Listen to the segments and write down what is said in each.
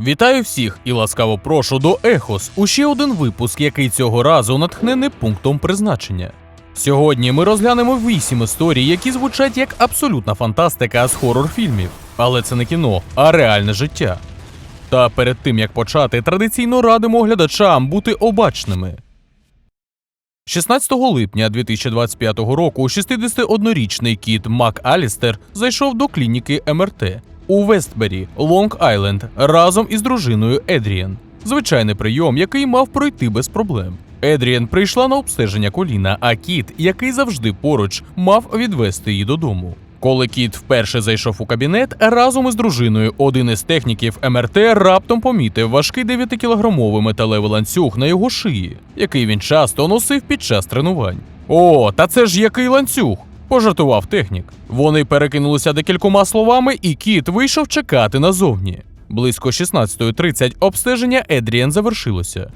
Вітаю всіх і ласкаво прошу до Ехос у ще один випуск, який цього разу натхнений пунктом призначення. Сьогодні ми розглянемо вісім історій, які звучать як абсолютна фантастика з хорор-фільмів. Але це не кіно, а реальне життя. Та перед тим як почати, традиційно радимо глядачам бути обачними. 16 липня 2025 року 61-річний кіт Мак Алістер зайшов до клініки МРТ у Вестбері, Лонг-Айленд, разом із дружиною Едрієн. Звичайний прийом, який мав пройти без проблем. Едрієн прийшла на обстеження коліна, а кіт, який завжди поруч, мав відвести її додому. Коли кіт вперше зайшов у кабінет, разом із дружиною один із техніків МРТ раптом помітив важкий 9-кілограмовий металевий ланцюг на його шиї, який він часто носив під час тренувань. О, та це ж який ланцюг! Пожартував технік. Вони перекинулися декількома словами, і кіт вийшов чекати назовні. Близько 16.30 обстеження Едрієн завершилося.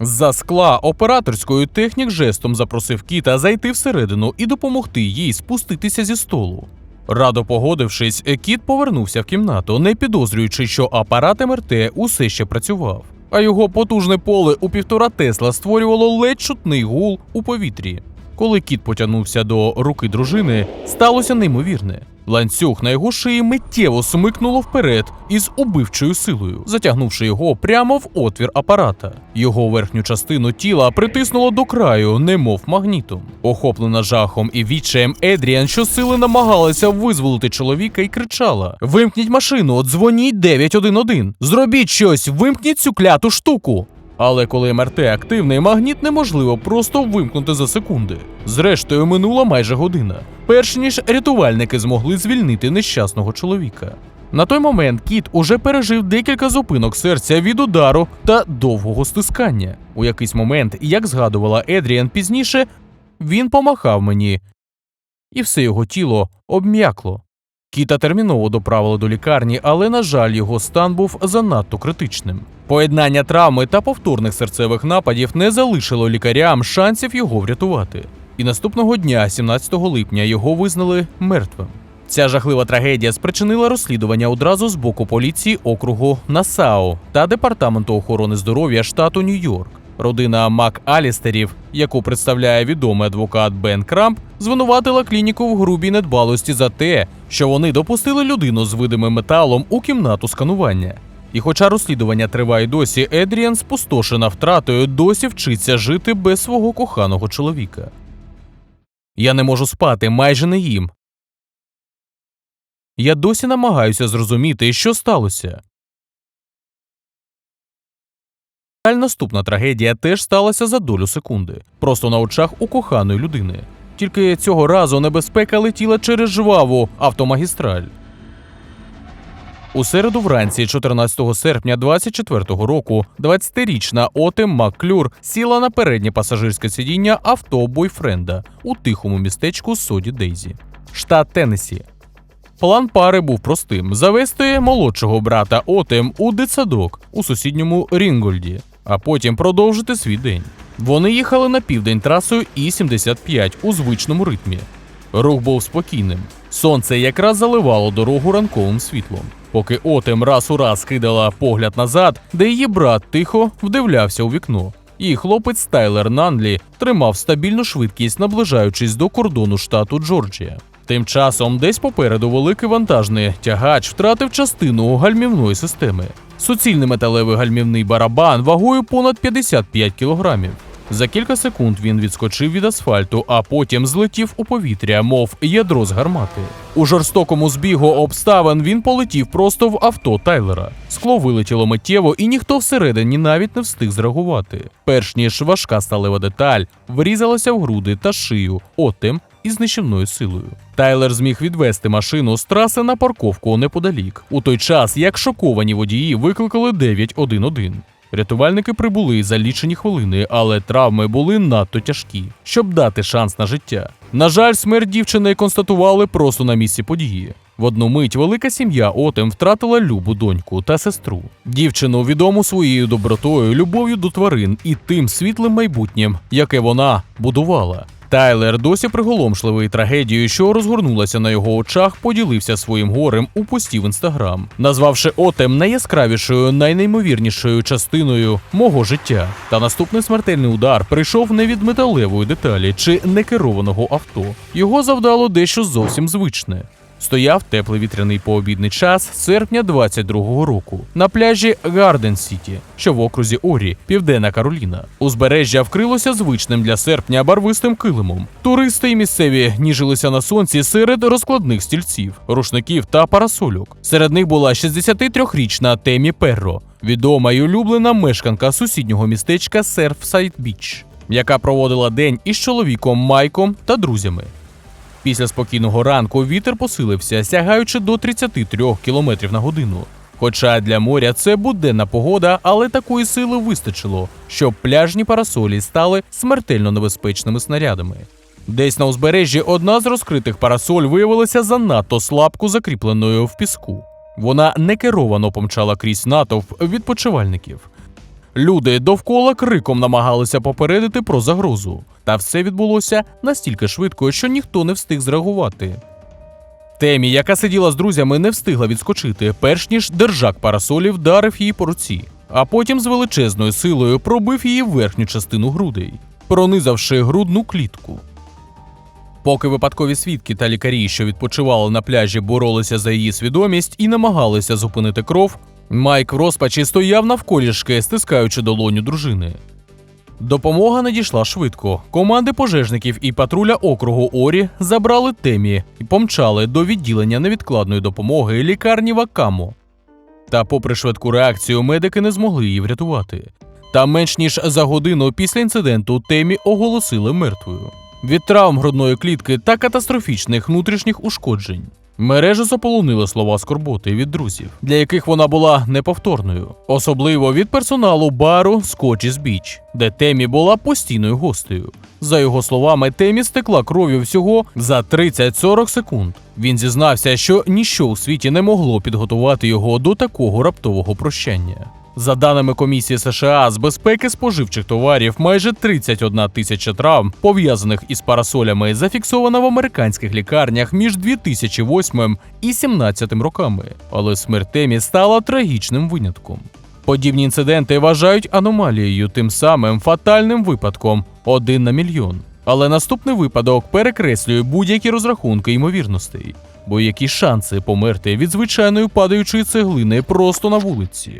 З-за скла операторською технік жестом запросив кіта зайти всередину і допомогти їй спуститися зі столу. Радо погодившись, кіт повернувся в кімнату, не підозрюючи, що апарат МРТ усе ще працював, а його потужне поле у півтора Тесла створювало ледь чутний гул у повітрі. Коли кіт потягнувся до руки дружини, сталося неймовірне. Ланцюг на його шиї миттєво смикнуло вперед із убивчою силою, затягнувши його прямо в отвір апарата. Його верхню частину тіла притиснуло до краю, немов магнітом. Охоплена жахом і відчаєм Едріан щосили намагалася визволити чоловіка і кричала: Вимкніть машину, дзвоніть 911! Зробіть щось, вимкніть цю кляту штуку! Але коли МРТ активний, магніт неможливо просто вимкнути за секунди. Зрештою, минула майже година, перш ніж рятувальники змогли звільнити нещасного чоловіка. На той момент кіт уже пережив декілька зупинок серця від удару та довгого стискання. У якийсь момент, як згадувала Едріан пізніше, він помахав мені, і все його тіло обм'якло. Кіта терміново доправили до лікарні, але, на жаль, його стан був занадто критичним. Поєднання травми та повторних серцевих нападів не залишило лікарям шансів його врятувати. І наступного дня, 17 липня, його визнали мертвим. Ця жахлива трагедія спричинила розслідування одразу з боку поліції округу Насау та департаменту охорони здоров'я штату Нью-Йорк. Родина Мак Алістерів, яку представляє відомий адвокат Бен Крамп, звинуватила клініку в грубій недбалості за те, що вони допустили людину з видимим металом у кімнату сканування. І хоча розслідування триває досі, Едріан, спустошена втратою, досі вчиться жити без свого коханого чоловіка. Я не можу спати, майже не їм. Я досі намагаюся зрозуміти, що сталося. Наступна трагедія теж сталася за долю секунди, просто на очах у коханої людини. Тільки цього разу небезпека летіла через жваву автомагістраль. У середу вранці, 14 серпня 24-го року, 20-річна Отем Макклюр сіла на переднє пасажирське сидіння авто бойфренда у тихому містечку Соді Дейзі, штат Теннессі. План пари був простим: завести молодшого брата Отем у дитсадок у сусідньому Рінгольді, а потім продовжити свій день. Вони їхали на південь трасою І-75 у звичному ритмі. Рух був спокійним. Сонце якраз заливало дорогу ранковим світлом. Поки Отем раз у раз кидала погляд назад, де її брат тихо вдивлявся у вікно. І хлопець Тайлер Нанлі тримав стабільну швидкість, наближаючись до кордону штату Джорджія. Тим часом, десь попереду великий вантажний тягач втратив частину гальмівної системи. Суцільний металевий гальмівний барабан вагою понад 55 кілограмів. За кілька секунд він відскочив від асфальту, а потім злетів у повітря, мов ядро з гармати. У жорстокому збігу обставин він полетів просто в авто Тайлера. Скло вилетіло миттєво, і ніхто всередині навіть не встиг зреагувати. Перш ніж важка сталева деталь врізалася в груди та шию, отем із нищівною силою. Тайлер зміг відвести машину з траси на парковку неподалік, у той час як шоковані водії викликали 911. Рятувальники прибули за лічені хвилини, але травми були надто тяжкі, щоб дати шанс на життя. На жаль, смерть дівчини констатували просто на місці події. В одну мить велика сім'я Отем втратила любу доньку та сестру. Дівчину відому своєю добротою, любов'ю до тварин і тим світлим майбутнім, яке вона будувала. Тайлер, досі приголомшливий трагедією, що розгорнулася на його очах, поділився своїм горем у пості в інстаграм, назвавши Отем найяскравішою, найнеймовірнішою частиною мого життя. Та наступний смертельний удар прийшов не від металевої деталі чи некерованого авто. Його завдало дещо зовсім звичне. Стояв теплий вітряний пообідний час серпня 22-го року на пляжі Гарден Сіті, що в окрузі Орі, Південна Кароліна. Узбережжя вкрилося звичним для серпня барвистим килимом. Туристи і місцеві ніжилися на сонці серед розкладних стільців, рушників та парасольок. Серед них була 63-річна Темі Перро, відома й улюблена мешканка сусіднього містечка Серфсайд Біч, яка проводила день із чоловіком Майком та друзями. Після спокійного ранку вітер посилився, сягаючи до 33 км на годину. Хоча для моря це буденна погода, але такої сили вистачило, щоб пляжні парасолі стали смертельно небезпечними снарядами. Десь на узбережжі одна з розкритих парасоль виявилася занадто слабко закріпленою в піску. Вона некеровано помчала крізь натовп відпочивальників. Люди довкола криком намагалися попередити про загрозу, та все відбулося настільки швидко, що ніхто не встиг зреагувати. Темі, яка сиділа з друзями, не встигла відскочити, перш ніж держак парасолі вдарив її по руці, а потім з величезною силою пробив її верхню частину грудей, пронизавши грудну клітку. Поки випадкові свідки та лікарі, що відпочивали на пляжі, боролися за її свідомість і намагалися зупинити кров, Майк в розпачі стояв навколішки, стискаючи долоню дружини. Допомога надійшла швидко. Команди пожежників і патруля округу Орі забрали темі і помчали до відділення невідкладної допомоги лікарні Вакамо. Та, попри швидку реакцію, медики не змогли її врятувати. Та менш ніж за годину після інциденту темі оголосили мертвою від травм грудної клітки та катастрофічних внутрішніх ушкоджень. Мережу заполонили слова скорботи від друзів, для яких вона була неповторною, особливо від персоналу бару Scotch's Біч, де Темі була постійною гостею. За його словами, Темі стекла кров'ю всього за 30-40 секунд. Він зізнався, що ніщо у світі не могло підготувати його до такого раптового прощання. За даними комісії США з безпеки споживчих товарів, майже 31 тисяча травм, пов'язаних із парасолями, зафіксовано в американських лікарнях між 2008 і 2017 роками. Але смерть Темі стала трагічним винятком. Подібні інциденти вважають аномалією, тим самим фатальним випадком один на мільйон. Але наступний випадок перекреслює будь-які розрахунки ймовірностей. Бо які шанси померти від звичайної падаючої цеглини просто на вулиці?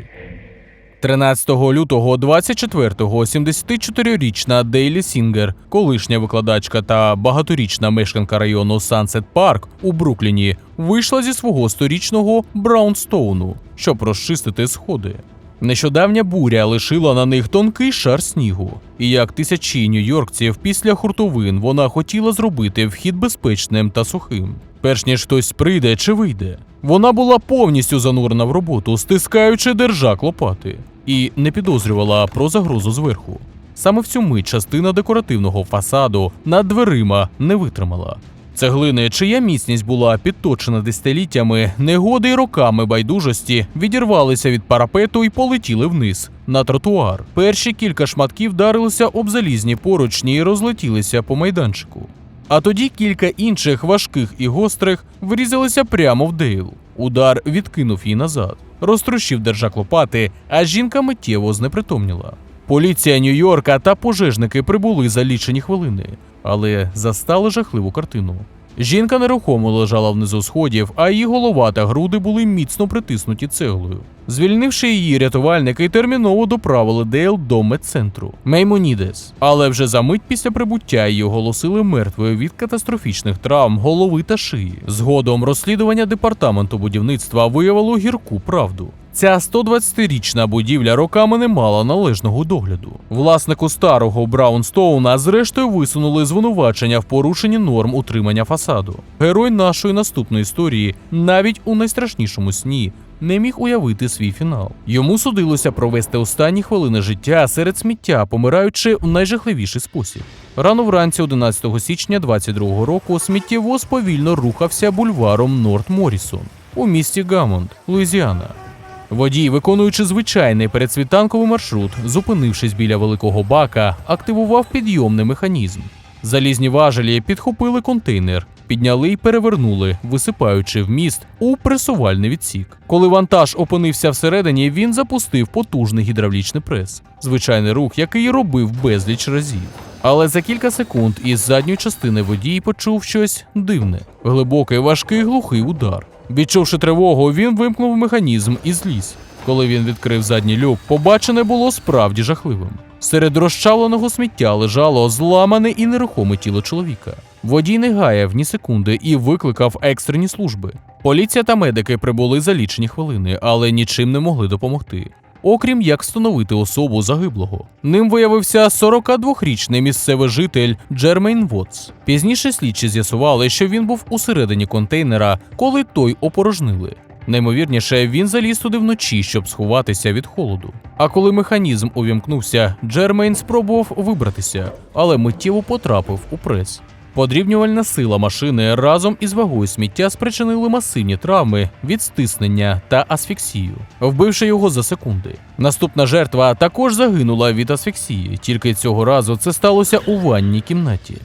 13 лютого 24-го 74-річна Дейлі Сінгер, колишня викладачка та багаторічна мешканка району Сансет Парк у Брукліні, вийшла зі свого сторічного Браунстоуну, щоб розчистити сходи. Нещодавня буря лишила на них тонкий шар снігу, і як тисячі нью-йоркців після хуртовин вона хотіла зробити вхід безпечним та сухим, перш ніж хтось прийде чи вийде. Вона була повністю занурена в роботу, стискаючи держак лопати, і не підозрювала про загрозу зверху. Саме в цю мить частина декоративного фасаду над дверима не витримала. Цеглини, чия міцність була підточена десятиліттями, негоди й роками байдужості відірвалися від парапету і полетіли вниз на тротуар. Перші кілька шматків вдарилися об залізні поручні і розлетілися по майданчику. А тоді кілька інших важких і гострих врізалися прямо в Дейл. Удар відкинув її назад, розтрощив держак лопати, а жінка миттєво знепритомніла. Поліція Нью-Йорка та пожежники прибули за лічені хвилини, але застали жахливу картину. Жінка нерухомо лежала внизу сходів, а її голова та груди були міцно притиснуті цеглою. Звільнивши її, рятувальники терміново доправили Дейл до медцентру Меймонідес. Але вже за мить після прибуття її оголосили мертвою від катастрофічних травм голови та шиї. Згодом розслідування департаменту будівництва виявило гірку правду. Ця 120-річна будівля роками не мала належного догляду. Власнику старого Браунстоуна зрештою висунули звинувачення в порушенні норм утримання фасаду. Герой нашої наступної історії навіть у найстрашнішому сні не міг уявити свій фінал. Йому судилося провести останні хвилини життя серед сміття, помираючи в найжахливіший спосіб. Рано вранці, 11 січня 22-го року, сміттєвоз повільно рухався бульваром Норт Морісон у місті Гамонд, Луїзіана. Водій, виконуючи звичайний передсвітанковий маршрут, зупинившись біля великого бака, активував підйомний механізм. Залізні важелі підхопили контейнер, підняли й перевернули, висипаючи в міст у пресувальний відсік. Коли вантаж опинився всередині, він запустив потужний гідравлічний прес, звичайний рух, який робив безліч разів. Але за кілька секунд із задньої частини водій почув щось дивне, глибокий, важкий, глухий удар. Відчувши тривогу, він вимкнув механізм і зліз. Коли він відкрив задній люк, побачене було справді жахливим. Серед розчавленого сміття лежало зламане і нерухоме тіло чоловіка. Водій не гаяв ні секунди і викликав екстрені служби. Поліція та медики прибули за лічені хвилини, але нічим не могли допомогти. Окрім як встановити особу загиблого. Ним виявився 42-річний місцевий житель Джермейн Вотс. Пізніше слідчі з'ясували, що він був усередині контейнера, коли той опорожнили. Наймовірніше, він заліз туди вночі, щоб сховатися від холоду. А коли механізм увімкнувся, Джермейн спробував вибратися, але миттєво потрапив у прес. Подрібнювальна сила машини разом із вагою сміття спричинили масивні травми від стиснення та асфіксію, вбивши його за секунди. Наступна жертва також загинула від асфіксії, тільки цього разу це сталося у ванній кімнаті.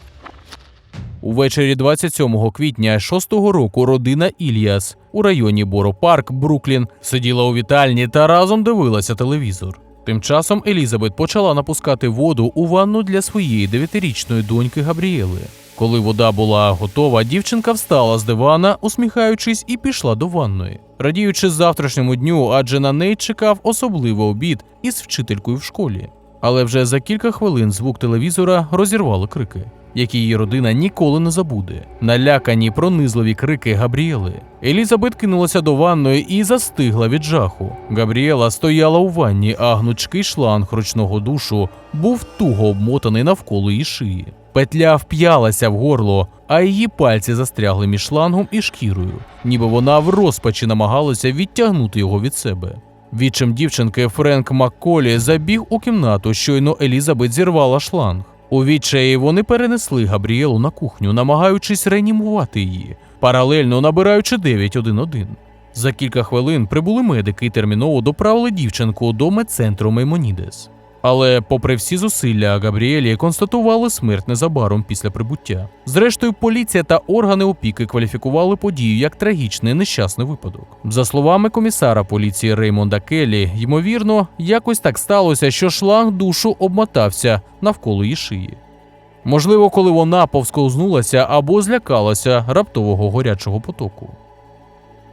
Увечері 27 квітня 6-го року родина Ільяс у районі Боро-Парк, Бруклін, сиділа у вітальні та разом дивилася телевізор. Тим часом Елізабет почала напускати воду у ванну для своєї дев'ятирічної доньки Габріели. Коли вода була готова, дівчинка встала з дивана, усміхаючись, і пішла до ванної, радіючи завтрашньому дню, адже на неї чекав особливий обід із вчителькою в школі. Але вже за кілька хвилин звук телевізора розірвали крики, які її родина ніколи не забуде. Налякані пронизливі крики Габріели. Елізабет кинулася до ванної і застигла від жаху. Габріела стояла у ванні, а гнучкий шланг ручного душу був туго обмотаний навколо її шиї. Петля вп'ялася в горло, а її пальці застрягли між шлангом і шкірою, ніби вона в розпачі намагалася відтягнути його від себе. Відчим дівчинки Френк Макколі забіг у кімнату, щойно Елізабет зірвала шланг. У відчаї вони перенесли Габріелу на кухню, намагаючись реанімувати її, паралельно набираючи 911. За кілька хвилин прибули медики і терміново доправили дівчинку до медцентру Меймонідес. Але, попри всі зусилля, Габріелі констатували смерть незабаром після прибуття. Зрештою, поліція та органи опіки кваліфікували подію як трагічний нещасний випадок. За словами комісара поліції Реймонда Келлі, ймовірно, якось так сталося, що шланг душу обмотався навколо її шиї. Можливо, коли вона повсковзнулася або злякалася раптового горячого потоку.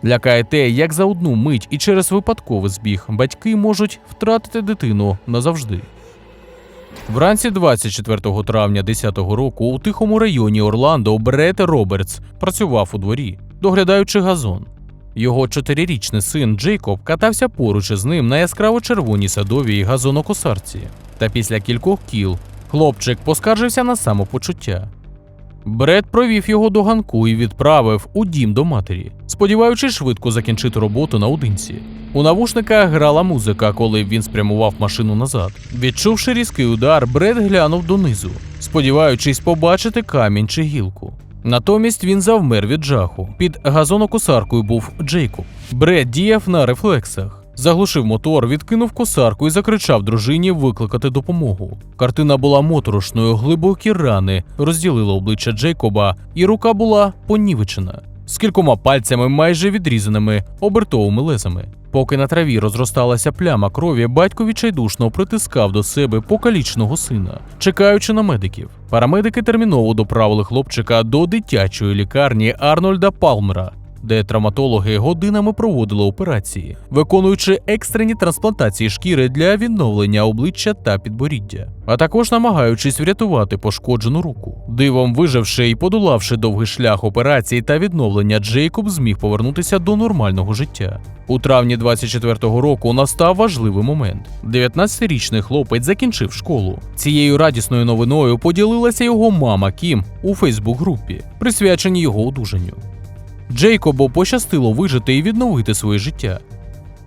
Лякає те, як за одну мить і через випадковий збіг батьки можуть втратити дитину назавжди. Вранці 24 травня 10-го року у тихому районі Орландо Брет Робертс працював у дворі, доглядаючи газон. Його чотирирічний син Джейкоб катався поруч із ним на яскраво червоній садовій газонокосарці. Та після кількох кіл хлопчик поскаржився на самопочуття. Бред провів його до ганку і відправив у дім до матері, сподіваючись швидко закінчити роботу наодинці. У навушниках грала музика, коли він спрямував машину назад. Відчувши різкий удар, Бред глянув донизу, сподіваючись побачити камінь чи гілку. Натомість він завмер від жаху. Під газонокосаркою був Джейкоб. Бред діяв на рефлексах. Заглушив мотор, відкинув косарку і закричав дружині викликати допомогу. Картина була моторошною, глибокі рани розділили обличчя Джейкоба, і рука була понівечена з кількома пальцями, майже відрізаними обертовими лезами. Поки на траві розросталася пляма крові, батько відчайдушно притискав до себе покалічного сина, чекаючи на медиків. Парамедики терміново доправили хлопчика до дитячої лікарні Арнольда Палмера, де травматологи годинами проводили операції, виконуючи екстрені трансплантації шкіри для відновлення обличчя та підборіддя, а також намагаючись врятувати пошкоджену руку. Дивом виживши і подолавши довгий шлях операції та відновлення, Джейкоб зміг повернутися до нормального життя. У травні 24-го року настав важливий момент. 19-річний хлопець закінчив школу. Цією радісною новиною поділилася його мама Кім у Фейсбук-групі, присвяченій його одужанню. Джейкобу пощастило вижити і відновити своє життя.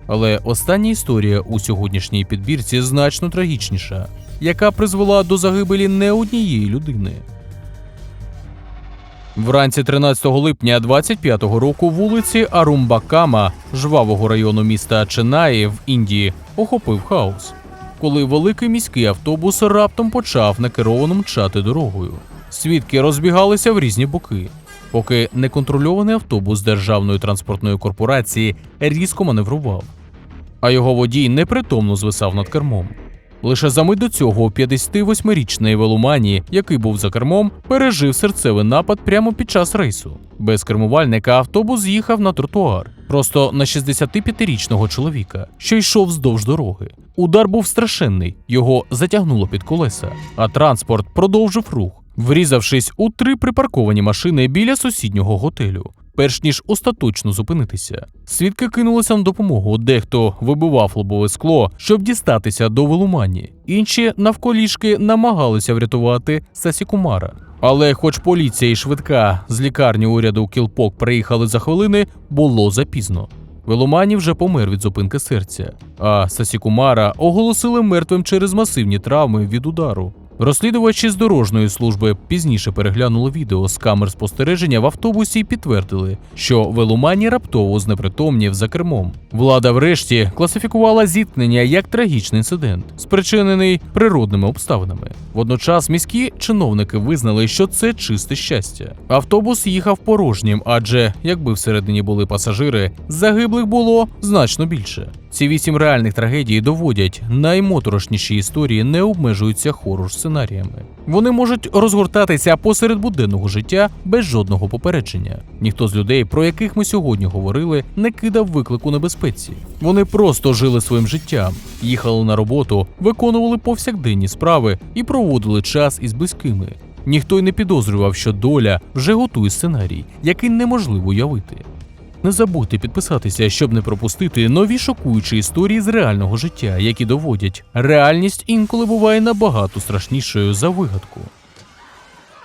Але остання історія у сьогоднішній підбірці значно трагічніша, яка призвела до загибелі не однієї людини. Вранці 13 липня 25-го року вулиці Арумбакама, жвавого району міста Ченаї в Індії, охопив хаос, коли великий міський автобус раптом почав накеровано мчати дорогою. Свідки розбігалися в різні боки, поки неконтрольований автобус державної транспортної корпорації різко маневрував, а його водій непритомно звисав над кермом. Лише за мить до цього 58-річний Велумані, який був за кермом, пережив серцевий напад прямо під час рейсу. Без кермувальника автобус з'їхав на тротуар, просто на 65-річного чоловіка, що йшов вздовж дороги. Удар був страшенний, його затягнуло під колеса, а транспорт продовжив рух, врізавшись у три припарковані машини біля сусіднього готелю. Перш ніж остаточно зупинитися, свідки кинулися на допомогу. Дехто вибивав лобове скло, щоб дістатися до Велумані. Інші навколішки намагалися врятувати Сасі Кумара. Але, хоч поліція і швидка з лікарні уряду Кілпок приїхали за хвилини, було запізно. Велумані вже помер від зупинки серця, а Сасікумара оголосили мертвим через масивні травми від удару. Розслідувачі з дорожньої служби пізніше переглянули відео з камер спостереження в автобусі і підтвердили, що Велумані раптово знепритомнів за кермом. Влада врешті класифікувала зіткнення як трагічний інцидент, спричинений природними обставинами. Водночас міські чиновники визнали, що це чисте щастя. Автобус їхав порожнім, адже якби всередині були пасажири, загиблих було значно більше. Ці вісім реальних трагедій доводять, наймоторошніші історії не обмежуються хорор сценаріями. Вони можуть розгортатися посеред буденного життя без жодного попередження. Ніхто з людей, про яких ми сьогодні говорили, не кидав виклику небезпеці. Вони просто жили своїм життям, їхали на роботу, виконували повсякденні справи і проводили час із близькими. Ніхто й не підозрював, що доля вже готує сценарій, який неможливо уявити. Не забудьте підписатися, щоб не пропустити нові шокуючі історії з реального життя, які доводять, реальність інколи буває набагато страшнішою за вигадку.